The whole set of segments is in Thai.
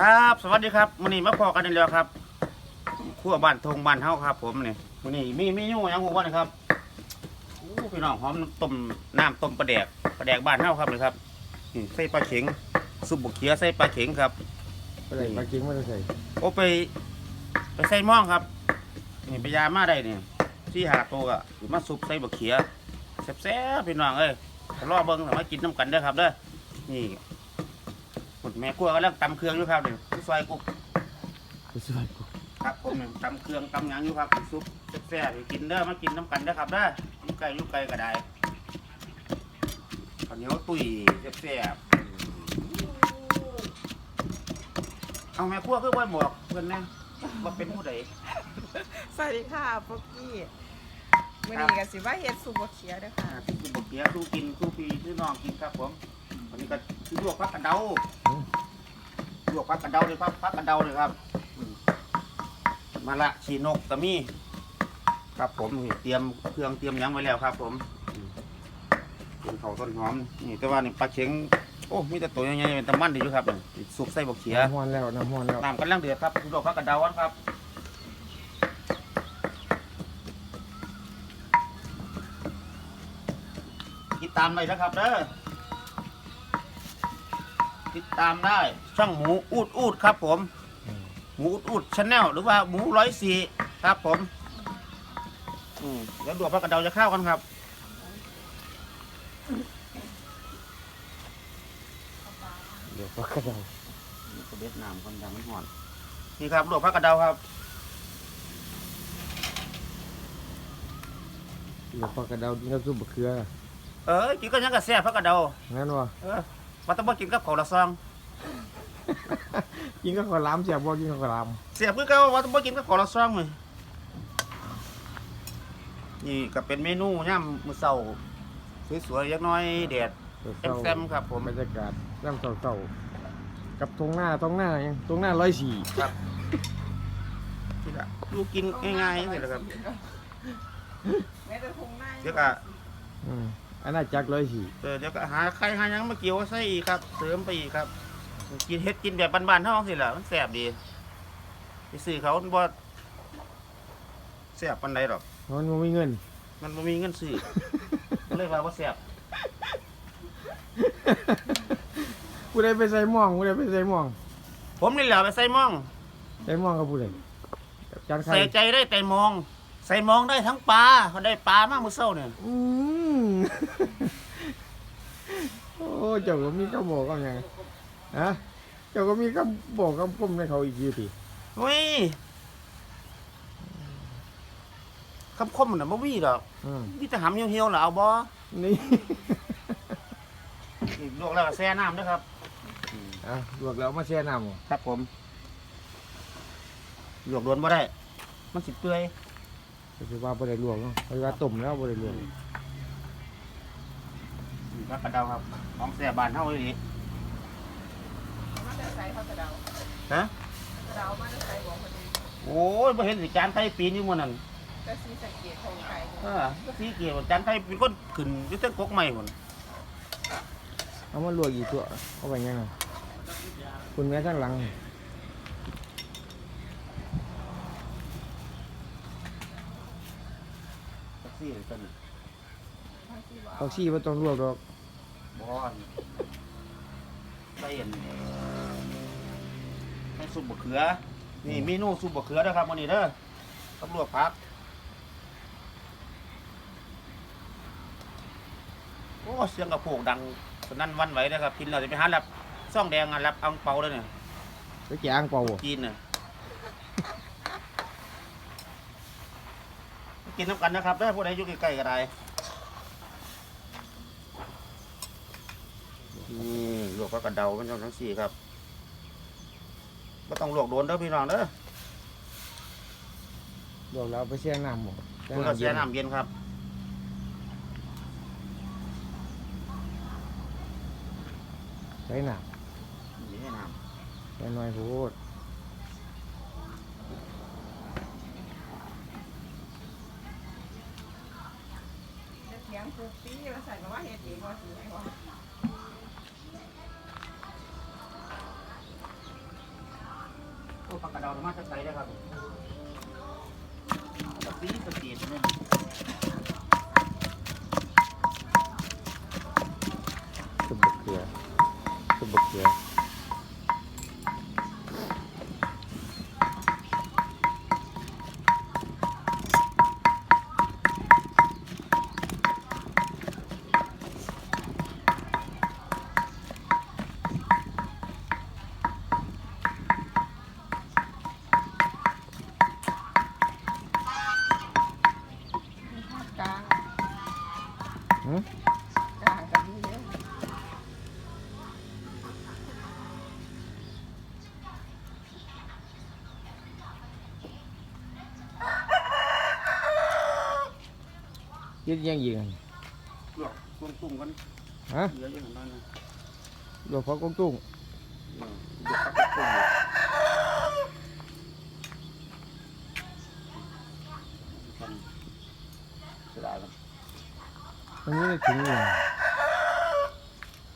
ครับ สวัสดีครับวันนี้มาพอกันอีกแล้วครับครั่วบ้านทงบ้านเฮาครับ ผมนี่วันนี้มีมีอยู่หยังหัวนี่ครับอู้พี่น้องหอมต้มน้ำต้มปลาแดกปลาแดกบ้านเฮาครับนี่ครับนี่ใส่ปลาเข็งซุปบุกเขียใส่ปลาเข็งครับอะไรปลาเก่งไม่ได้ใส่โอ้ไป ไปใส่หม่องครับนี่ไปยามาได้นี่ที่หาโตวก็หรือมาซุปใส่บุกเขียแซ่บๆพี่น้องเอ้ยรอเบิ้งสามารถกินน้ำกันได้อครับเด้อนี่ คุณแม่ครัวกำลังตำเครื่องอยู่ครับนี่ที่ซอยกุ๊กไปช่วยกูครับผมนี่ตำเครื่องตำหยังอยู่ครับซุปแซ่บๆให้กินเด้อมากินน้ำกันเด้อครับเด้ออลูกไก่ลูกไก่ก็ได้ข้าวเหนียวตุ้ยแซ่บๆเอาแม่ครัวคือว่าบอกเพื่อนนะว่าเป็นผู้ใด สวัสดีค่ะป๊อกกี้วันครับนี้ก็สิว่าเฮ็ดซุปบะเขียเด้อค่ะ อ่าที่บอกเกียสู้กินสู้ปีสู้น้องกินครับผมวั นนี้ก็ที่ลวกพักกระเดาลวกพักกระเดาเลยครับพักกระเดาเลยครับอืมมาละชีนกตะมี่ครับผมนี่เตรียมเครื่องเตรียมหยังไว้แล้วครับ ผมอืมเป็นเขาวต้นหอมนี่แต่ว่านี่ปลาเข็งโอ้มีแต่ตัวใหญ่ๆเป็นตะมันดีอยู่ครับนี่ซุปใส่บกเขียน้ำห้อนแล้วน้ำห้อนแล้วน้ำกำลังเดือดครับลวกพักกระเดากันครับติดตามไปนะครับเด้อ ติดตามได้ ช่องหมูอูดอูดครับผมอืมหมูอูดอูดชาแนลหรือว่าหมูร้อยสี่ครับ ผมอืมเดี๋ยวดวกพักกระเดาจะเข้ากันครับเดี๋ยวปลากระเดานี่ก็เบ็ดน้ำคนดำมันห่อนนี่ครับดวกพักกระเดาครับเดี๋ยวปลากระเดากินกับซุปบะเขือ เออกินก็ยังกระแซ่บพักกระเดางั้นวะเออ มาต้องมากินกับข้าวละซอง กินกับข้าวหลามเสียบบ่กินกับข้าวหลามเสียบคือเก่าว่าต้องมากินกับข้าวละซองเลยนี่ก็เป็นเมนูย่ำมื้อเช้าสวยๆยักหน้อยแดดเศร้าแซมๆครับผม บรรยากาศย่ำเศร้าๆกับทงหน้าทงหน้ายังทงหน้าร้อยสี่ครับนี่ละลูกกินง่ายๆนี่แหละครับ แม้แต่ทงหน้าเดี๋ยวก็ อืม อันน่าจักร้อยสี่เออเดี๋ยวก็หาใครหาหยังมาเกี่ยวใส่อีกครับ เสริมไปอีกครับ กินเฮ็ดกินแบบบ้านๆเท่าสิล่ะมันแซ่บดีไปซื้อเขามันบ่แซ่บปานใดหรอก มันบ่มีเงิน มันบ่มีเงินซื้อก็เลยว่าบ่แซ่บผู้ใดไปใส่หม่องผู้ใดไปใส่หม่อง ผมนี่แหละไปใส่หมอง ใส่หม่องกับผู้ใดกับจานไข่ใส่ใจได้แต่มอง ใส่มองได้ทั้งปลาเขาได้ปลามากมื้อเช้าเนี่ย อืม โอ้เจ้าก็มีคำบอกกับหยังฮะเจ้าก็มีคำบอกคำคมในเขาอีกทีทีเฮ้ยคำคมน่ะบ่มีดอกอืมมีแต่หำเหี่ยวๆล่ะเอาบ่นี่นี่ลวกแล้วก็แช่น้ำด้วยครับ อะลวกแล้วเอามาแช่น้ำบ่ครับผมลวกโดนบ่ได้ มันสิเปื่อยก็คือว่าบ่ได้ลวกเนาะเพราะว่าต้มแล้วบ่ได้ลวก นี่ครับกระเดาครับของแซ่บานเฮาอีหลีมาแต่ใส่เขากระเดาฮะกระเดามาแต่ใส่บอกคนนี้โอ้ยบ่เห็นสิจานไทยปีนอยู่มื้อนั้นแต่สีสะเกตของไทยเออก็สีเขียวจานไทยเป็นคนขึ้นอยู่เส้นกกใหม่พุ่นเอามาลวกอีกตัวเอาไปยังไงคุณแม่ข้างหลังแท็กซี่เลยต้นเขาชี้ว่าต้องลวกดอก บอนใส่เห็นให้ซุปบะเขือ นี่เมนูซุปบะเขือเด้อครับมื้อนี้เด้อกับลวกผักโอ้เสียงกระโปงดังสนั่นหวันไหวนะครับกินเราจะไปหารับซ่องแดงอะรับอังเปาเลยเนี่ยไปแกงเปล่าบ่จีนเนี่ยกินน้ำกันนะครับถ้าผู้ใดอยู่ใกล้ๆก็ได้ นี่ลวกพระกระเดาเป็นทั้งสี่ครับก็ต้องลวกโดนเด้อพี่น้องเด้อลวกแล้วเอาไปแช่น้ำบ่คุณก็เสียน้ำเย็นครับใส่น้นี่ให้น้ำใส่หน่อยโพดจะเถียงปุ๊บปี้มาใส่มาว่าเฮ็ดเองว่าสิไงวะ ผักกระเดาษมาจะใส่ได้ครับตะปีตะเกียบเนี่ยสุบเกลือสุบเกลือ กลางกับนี่เยอะยึดยังยิงล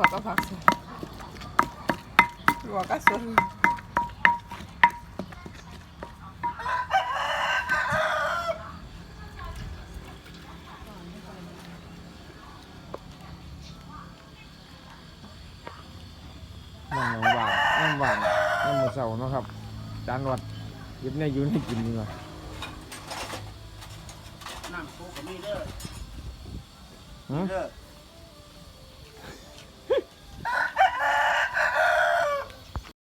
วกก็ผักสดลวกก็สดน้ำหนองหวานน้ำหวานน้ำมือเสาเนาะครับ จานวัดยึดในอยูในกินดีกว่าน้ำโคกก็มีเด้อหืม เด้อ